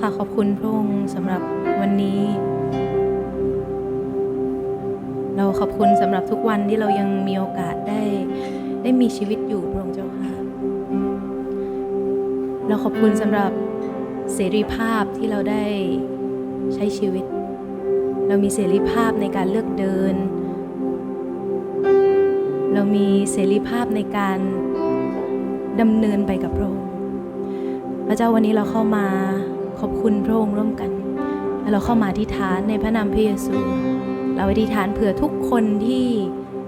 ค่ะ ขอบคุณพระองค์สำหรับวันนี้ เราขอบคุณสำหรับทุกวันที่เรายังมีโอกาสได้ ได้มีชีวิตอยู่พระองค์เจ้าค่ะ เราขอบคุณสำหรับเสรีภาพที่เราได้ใช้ชีวิต เรามีเสรีภาพในการเลือกเดิน เรามีเสรีภาพในการดำเนินไปกับพระองค์พระเจ้าวันนี้เราเข้ามา ขอบคุณพระองค์ร่วมกัน และเราเข้ามาอธิษฐานในพระนามพระเยซู เราอธิษฐานเผื่อทุกคนที่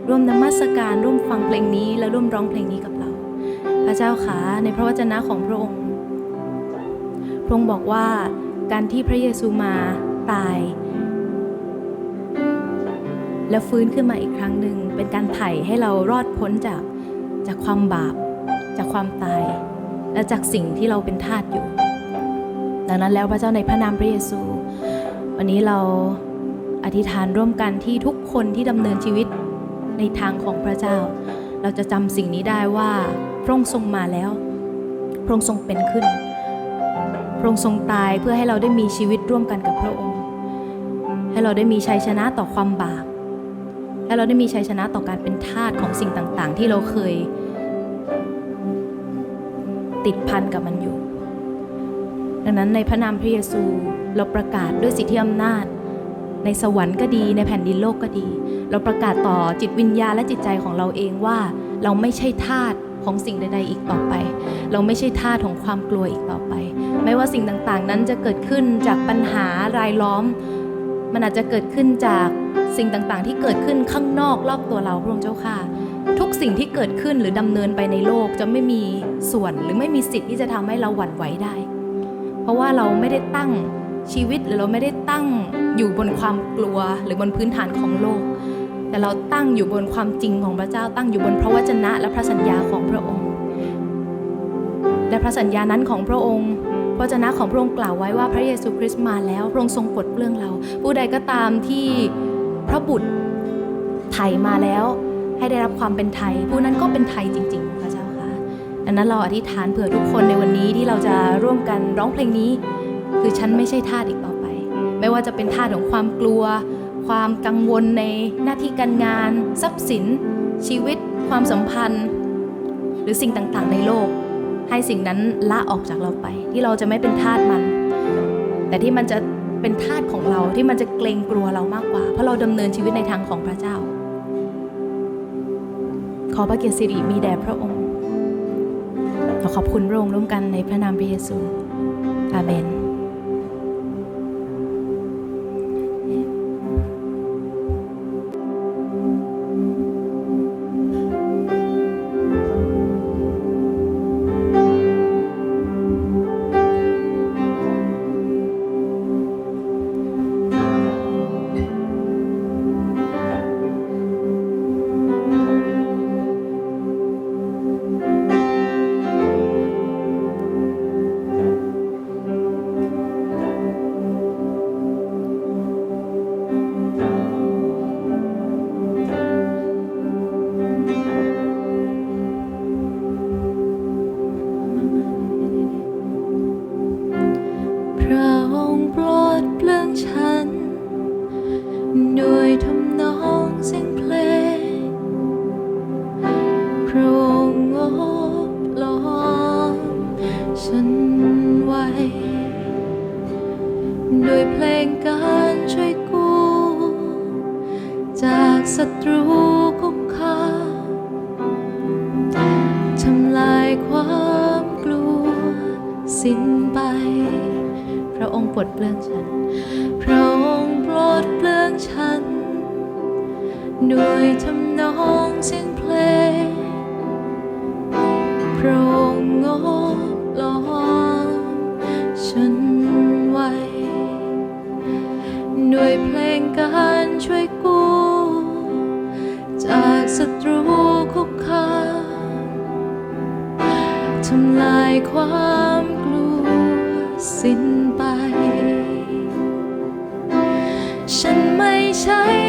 ร่วมนมัสการร่วมฟังเพลงนี้ และร่วมร้องเพลงนี้กับเรา พระเจ้าขาในพระวจนะของพระองค์ พระองค์บอกว่าการที่พระเยซูมาตาย และฟื้นขึ้นมาอีกครั้งหนึ่งเป็นการไถ่ให้เรารอดพ้นจากจากความบาป จากความตาย และจากสิ่งที่เราเป็น ดังนั้นแล้วพระเจ้าในพระนามพระเยซู วันนี้เราอธิษฐานร่วมกันที่ทุกคนที่ดำเนินชีวิตในทางของพระเจ้า เราจะจำสิ่งนี้ได้ว่าพระองค์ทรงมาแล้ว พระองค์ทรงเป็นขึ้น พระองค์ทรงตายเพื่อให้เราได้มีชีวิตร่วมกันกับพระองค์ ให้เราได้มีชัยชนะต่อความบาปให้เราได้มีชัยชนะต่อการเป็นทาสของสิ่งต่างๆ ที่เราเคย ติดพันกับมันอยู่ ดังนั้นในพระนามพระเยซูเราประกาศด้วยสิทธิอำนาจ ในสวรรค์ก็ดีในแผ่นดินโลกก็ดี เราประกาศต่อจิตวิญญาณและจิตใจของเราเองว่า เราไม่ใช่ทาสของสิ่งใด ๆ อีกต่อไป เราไม่ใช่ทาสของความกลัวอีกต่อไป ไม่ว่าสิ่งต่างๆ นั้นจะเกิดขึ้นจากปัญหารายล้อม มันอาจจะเกิดขึ้นจากสิ่งต่างๆ ที่เกิดขึ้นข้างนอกรอบตัวเราพระองค์เจ้าค่ะ ทุกสิ่งที่เกิดขึ้นหรือดำเนินไปในโลกจะไม่มีส่วนหรือไม่มีสิทธิ์ที่จะทำให้เราหวั่นไหวได้ เพราะว่าเราไม่ได้ตั้งชีวิตหรือเราไม่ได้ตั้งอยู่บนความกลัวหรือบนพื้นฐานของโลก แต่เราตั้งอยู่บนความจริงของพระเจ้าตั้งอยู่บนพระวจนะและพระสัญญาของพระองค์ และพระสัญญานั้นของพระองค์พระวจนะของพระองค์กล่าวไว้ว่าพระเยซูคริสต์มาแล้วพระองค์ทรงปลดเปลื้องเรา ผู้ใดก็ตามที่พระบุตรไถ่มาแล้วให้ได้รับความเป็นไทย ผู้นั้นก็เป็นไทยจริงๆพระเจ้าค่ะ ดังนั้นเราอธิษฐานเผื่อทุกคนในวันนี้ที่เราจะร่วมกันร้องเพลงนี้ คือฉันไม่ใช่ทาสอีกต่อไป ไม่ว่าจะเป็นทาสของความกลัว ความกังวลในหน้าที่การงาน ทรัพย์สิน ชีวิต ความสัมพันธ์ หรือสิ่งต่างๆ ในโลก ให้สิ่งนั้นละออกจากเราไป ที่เราจะไม่เป็นทาสมัน แต่ที่มันจะเป็นทาสของเราที่มันจะเกรงกลัวเรามากกว่า เพราะเราดำเนินชีวิตในทางของพระเจ้า ขอพระเกียรติสิริมีแด่พระองค์ เราขอบคุณพระองค์ร่วมกันในพระนามพระเยซู อาเมน งค์อบล้อมฉันไว้ด้วยเพลงการช่วยกู้ จากศัตรูคุกคามทำลายความกลัวสิ้นไป พระองค์ปลดเปลื้องฉัน พระองค์ปรดเปลื้องฉัน ด้วยทำนองเสียงเพลง พระองโอบล้อมฉันไว้ ด้วยเพลงการช่วยกู้ จากศัตรูคุกคามทำลายความกลัวสิ้นไป ฉันไม่ใช่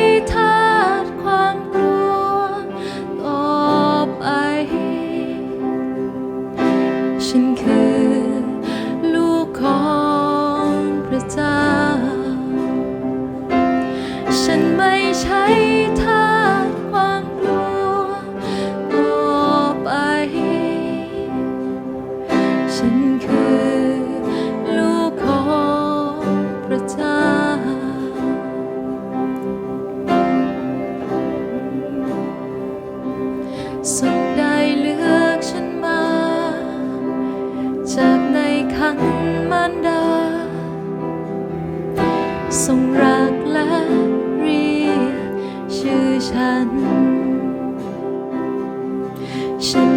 ทรงรักและเรียกชื่อฉันฉัน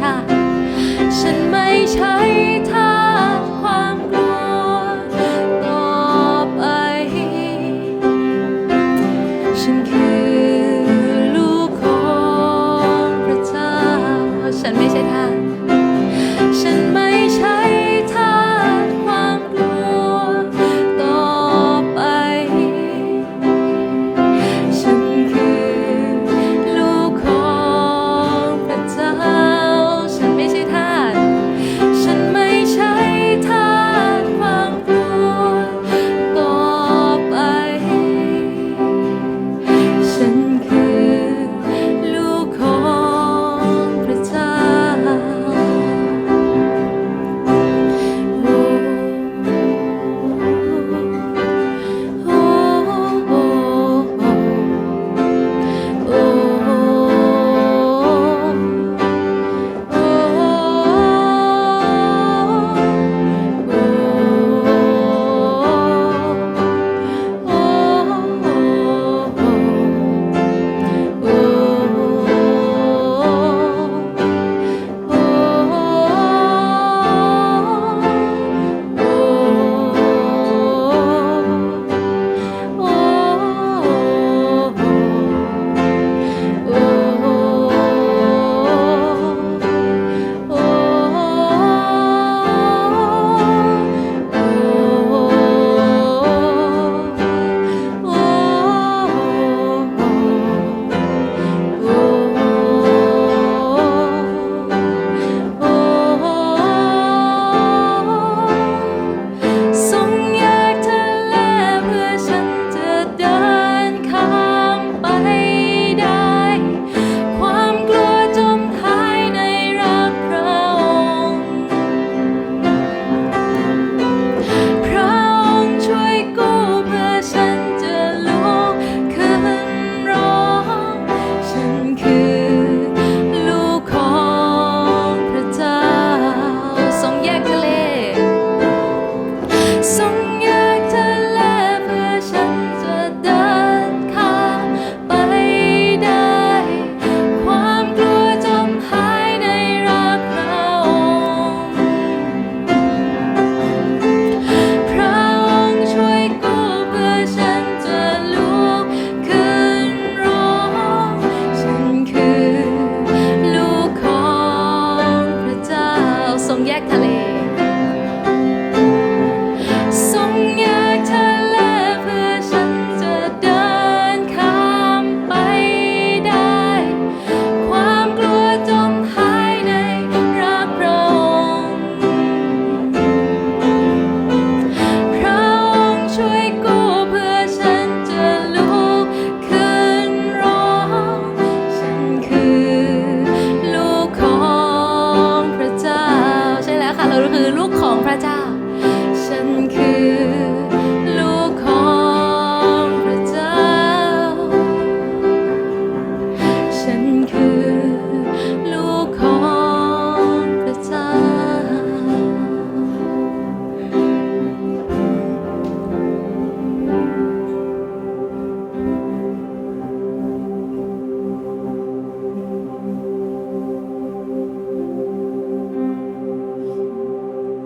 ถ้าฉันไม่ใช่เธอ